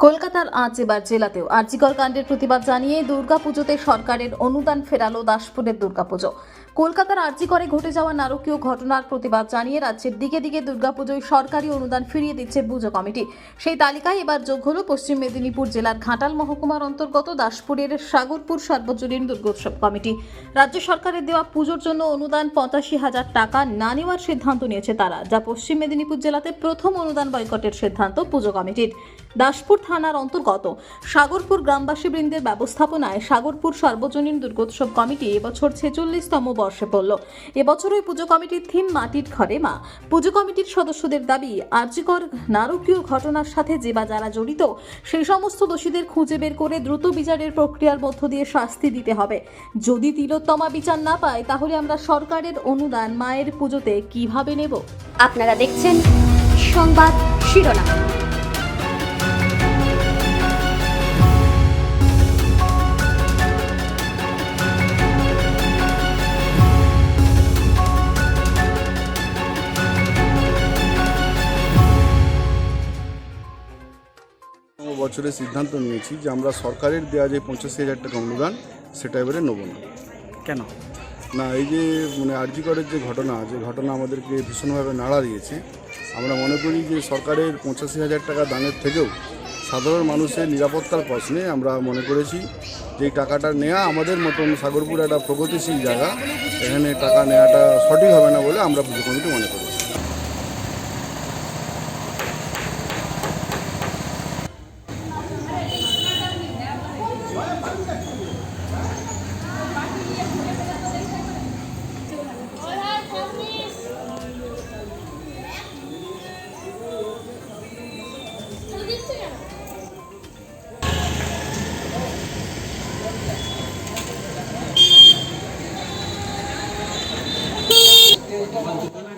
কলকাতার আজ এবার জেলাতেও আর্জিকর কাণ্ডের প্রতিবাদ জানিয়ে দুর্গাপুজোতে সরকারের অনুদান ফেরালো দাসপুরের দুর্গাপুজো। কলকাতার আর্জিকরে ঘটে যাওয়া নারকীয় ঘটনার প্রতিবাদ জানিয়ে রাজ্যের দিকে দিকে দুর্গাপুজোয় সরকারি অনুদান ফিরিয়ে দিচ্ছে পুজো কমিটি। সেই তালিকায় এবার যোগ হল পশ্চিম মেদিনীপুর জেলার ঘাটাল মহকুমার অন্তর্গত দাসপুরের সাগরপুর সার্বজনীন দুর্গোৎসব কমিটি। রাজ্য সরকারের দেওয়া পুজোর জন্য অনুদান পঁচাশি হাজার টাকা না নেওয়ার সিদ্ধান্ত নিয়েছে তারা, যা পশ্চিম মেদিনীপুর জেলাতে প্রথম অনুদান বয়কটের সিদ্ধান্ত পুজো কমিটির। দাসপুর থানার অন্তর্গত। সাগরপুর গ্রামবাসী বৃন্দের ব্যবস্থাপনায় সাগরপুর সর্বজনীন দুর্গোৎসব কমিটি এবছর ছেচল্লিশতম বর্ষে পড়ল। এবছর ওই পুজো কমিটির থিম মাটির ঘরে মা। পুজো কমিটির সদস্যদের দাবি আর্যিকর নারকীয় ঘটনার সাথে যে বা যারা জড়িত, সেই সমস্ত দোষীদের খুঁজে বের করে দ্রুত বিচারের প্রক্রিয়ার মধ্য দিয়ে শাস্তি দিতে হবে। যদি তিলোত্তমা বিচার না পায়, তাহলে আমরা সরকারের অনুদান মায়ের পুজোতে কীভাবে নেব? আপনারা দেখছেন সংবাদ শিরোনাম। বছরের সিদ্ধান্ত নিয়েছি যে আমরা সরকারের দেওয়া যে পঞ্চাশি হাজার টাকা অনুদান সেটা এবারে নেব না। কেন? না এই যে মানে আরজিকরের যে ঘটনা যে ঘটনা আমাদেরকে ভীষণভাবে নাড়া দিয়েছে আমরা মনে করি যে সরকারের পঁচাশি হাজার টাকা দানের থেকেও সাধারণ মানুষের নিরাপত্তার প্রশ্নে আমরা মনে করেছি যে এই টাকাটা নেওয়া আমাদের মতন সাগরপুর একটা প্রগতিশীল জায়গা এখানে টাকা নেওয়াটা সঠিক হবে না বলে আমরা পুজো কমিটি মনে করেছি Спасибо.